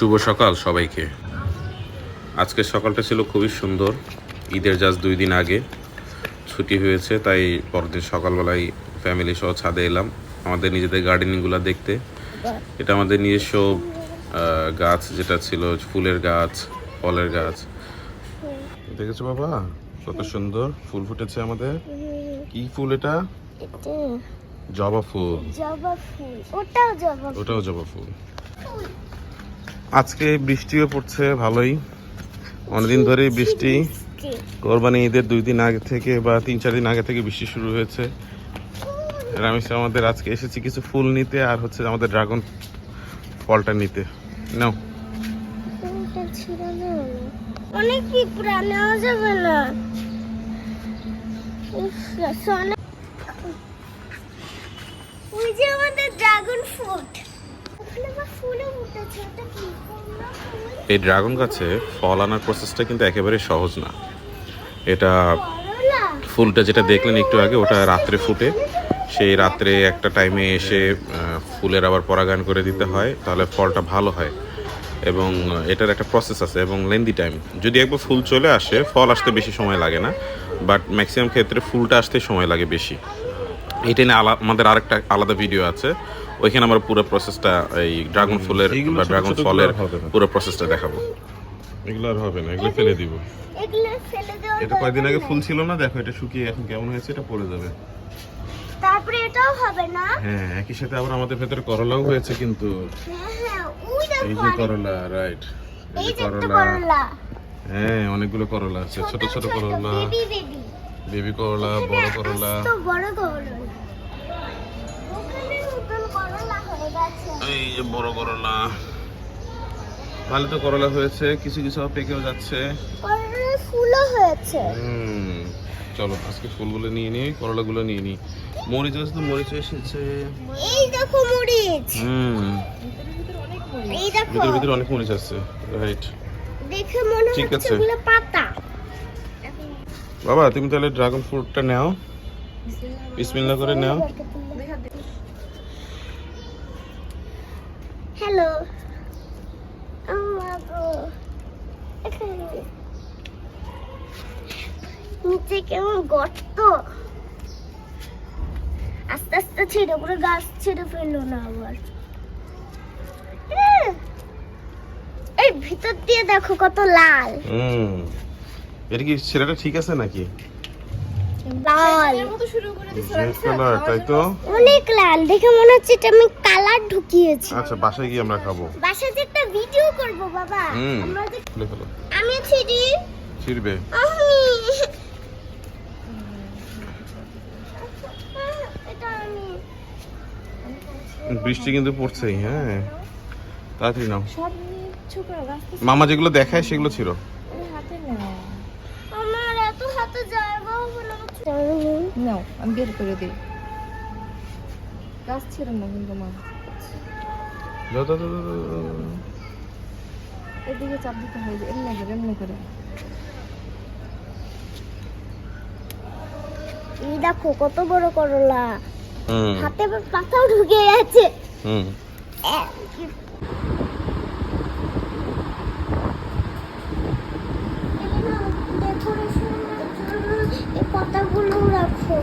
শুভ সকাল সবাইকে। আজকের সকালটা ছিল খুবই সুন্দর। ঈদের জাস্ট দুই দিন আগে ছুটি হয়েছে তাই পরদিন সকালবেলায় ফ্যামিলি সহ ছাদে এলাম। আমাদের নিজেদের গার্ডেনিংগুলো দেখতে। এটা আমাদের নিজস্ব গাছ যেটা ছিল ফুলের গাছ ফলের গাছ। দেখেছ বাবা? কত সুন্দর ফুল ফুটেছে আমাদের। কি ফুল এটা? জবা ফুল। জবা ফুল ওটাও জবা ফুল। ওটাও জবা ফুল। আজকে বৃষ্টিও পড়ছে, ভালোই। অনেকদিন ধরেই বৃষ্টি। কোরবানি ঈদের দুই দিন আগে থেকে বা তিন, চার দিন আগে থেকে বৃষ্টি শুরু হয়েছে। রামেশ আমাদের আজকে এসেছি কিছু ফুল নিতে আর হচ্ছে আমাদের ড্রাগন ফলটা নিতে। নাও। অনেক যাবে না ওই যে আমাদের ড্রাগন ফ্রুট। এই ড্রাগন গাছে ফল আনার প্রসেসটা কিন্তু একেবারে সহজ না। এটা ফুলটা যেটা দেখলেন একটু আগে, ওটা রাত্রে ফুটে। সেই রাত্রে একটা টাইমে এসে ফুলের আবার পরাগায়ন করে দিতে হয়, তাহলে ফলটা ভালো হয়। এবং এটার একটা প্রসেস আছে, এবং লেন্দি টাইম যদি একবার ফুল চলে আসে, ফল আসতে বেশি সময় লাগে না বাট ম্যাক্সিমাম ক্ষেত্রে ফুলটা আসতে সময় লাগে বেশি। এটা নিয়ে আলা- আমাদের আরেকটা আলাদা ভিডিও আছে ওইখানে আমরা পুরো প্রসেসটা এই ড্রাগন ফুলের এইগুলো বা ড্রাগন ফলের হবে না। পুরো প্রসেসটা দেখাবো। এগুলো আর হবে না এগুলো ফেলে দিব। এগুলো ফেলে দেওয়া এটা কয়েকদিন আগে ফুল ছিল না? দেখো এটা শুকিয়ে এখন কেমন হয়েছে এটা পড়ে যাবে। তারপরে এটাও হবে না? হ্যাঁ একই সাথে আবার আমাদের ভেতরে করলাও হয়েছে কিন্তু। হ্যাঁ হ্যাঁ ওই এই দেখো যে করলা রাইট এই এই যে করলা। করলা। হ্যাঁ অনেকগুলো করলা আছে ছোট ছোট করলা বেবি বেবি বেবি করলা বড় করলা। তো বড় করলা। এই যে বড় করলা। ভালো তো করলা হয়েছে কিছু কিছু পেকেও যাচ্ছে। ফুলও হয়েছে। হুম চলো আজকে ফুলগুলো নিয়ে নিই করলাগুলো নিয়ে নিই। মরিচ আছে তো মরিচ এসেছে। এই দেখো মরিচ। হুম এই দেখো। ভিতরে ভিতরে অনেক মরিচ আছে রাইট দেখে মনে ঠিক হচ্ছে আছে। এগুলো পাতা। বাবা তুমি তাহলে ড্রাগন ফ্রুটটা নাও। বিসমিল্লাহ। করে নাও। হ্যালো নিচে কেমন গর্ত? আস্তে আস্তে ছেড়ে, পুরো গাছ ছেড়ে ফেলল না আবার। এহ! এই ভিতর দিয়ে দেখো কত লাল। হুম। এটা কি ছেলেটা ঠিক আছে নাকি? লাল। কালার তাই তো? অনেক লাল দেখে মনে হচ্ছে এটা আমি কালার ঢুকিয়েছি। আচ্ছা বাসায় গিয়ে আমরা খাব। বাসায় যে একটা ভিডিও করব বাবা। আমি ছিড়ি ছিড়বে। আমি এটা আমি বৃষ্টি কিন্তু পড়ছেই হ্যাঁ। তাড়াতাড়ি নাও। মামা যেগুলো দেখায় সেগুলো ছিল হাতে নাও আমার এত হাতে জায়গা হবে না নাও আমি বের করে দিই। গাছ ছিলাম না কিন্তু মা। এদিকে চাপ দিতে হয় যে এমনি করে এমনি করে। এই দেখো কত বড় করলা। হাতে পাতাও ঢুকে গেছে। হুম এ, কি- এই নাও, decoration-এর জন্য এই পাতাগুলো রাখো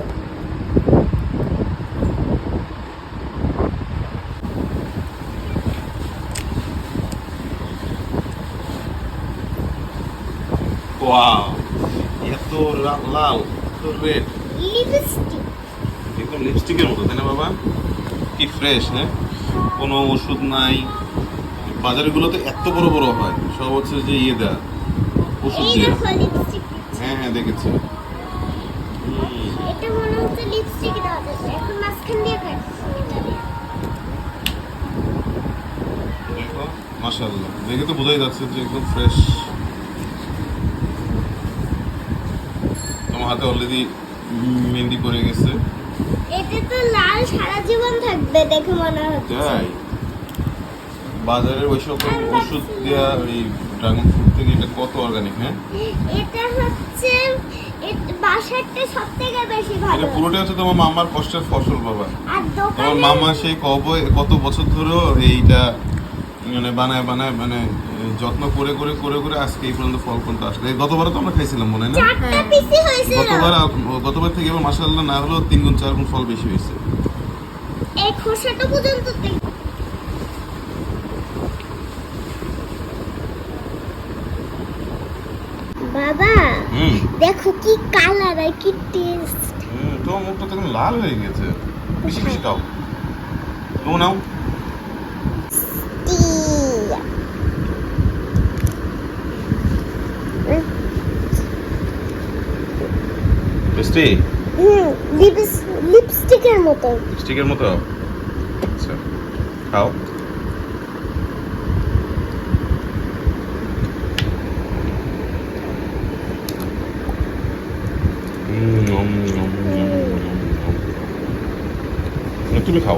ওয়াও এত লাল এত রেড লিপস্টিক একদম লিপস্টিকের মতো তাই না বাবা? কি ফ্রেশ হ্যাঁ? কোনো ওষুধ নাই। বাজারগুলোতে এত বড় বড় হয় সব হচ্ছে যে ইয়ে দেওয়া ওষুধ লিপস্টিক হ্যাঁ হ্যাঁ দেখেছি। এটা মনে হচ্ছে লিপস্টিক দেওয়া এখন মাঝখান দিয়ে কাটছি এটা দিয়ে। দেখো মাশাআল্লাহ। দেখে তো বোঝাই যাচ্ছে যে একদম ফ্রেশ তোমার হাতে অলরেডি মেহেন্দি পড়ে গেছে। এতে তো লাল সারা জীবন থাকবে দেখে মনে হচ্ছে। তাই? বাজারে ওই সকল ওষুধ দেওয়া এই ড্রাগন ফ্রুট থেকে এটা কত অর্গানিক হ্যাঁ? এটা হচ্ছে বাসারটা সব থেকে বেশি ভালো। এটা পুরোটা হচ্ছে তোমার মামার কষ্টের ফসল বাবা। তোমার মামা সেই কবে কত বছর ধরে এইটা মানে বানায় বানায় মানে যত্ন করে করে করে করে আজকে এই পর্যন্ত ফল পর্যন্ত আসলে। এই গতবারও তো আমরা খাইছিলাম মনে হয়। না হয়েছিল। গতবার গতবার থেকে এবার মাসাল্লাহ না হলেও তিন গুণ চার গুণ ফল বেশি হয়েছে। এই খোসাটা পর্যন্ত বাবা দেখো কি কালার আর কি টেস্ট হুম তোমার মুখটা তো লাল হয়ে গেছে। বেশি বেশি খাও তুমি নাও। টেস্টি হুম লিপস্টিকের মতো। লিপস্টিকের মতো? আচ্ছা খাও। তুমি খাও।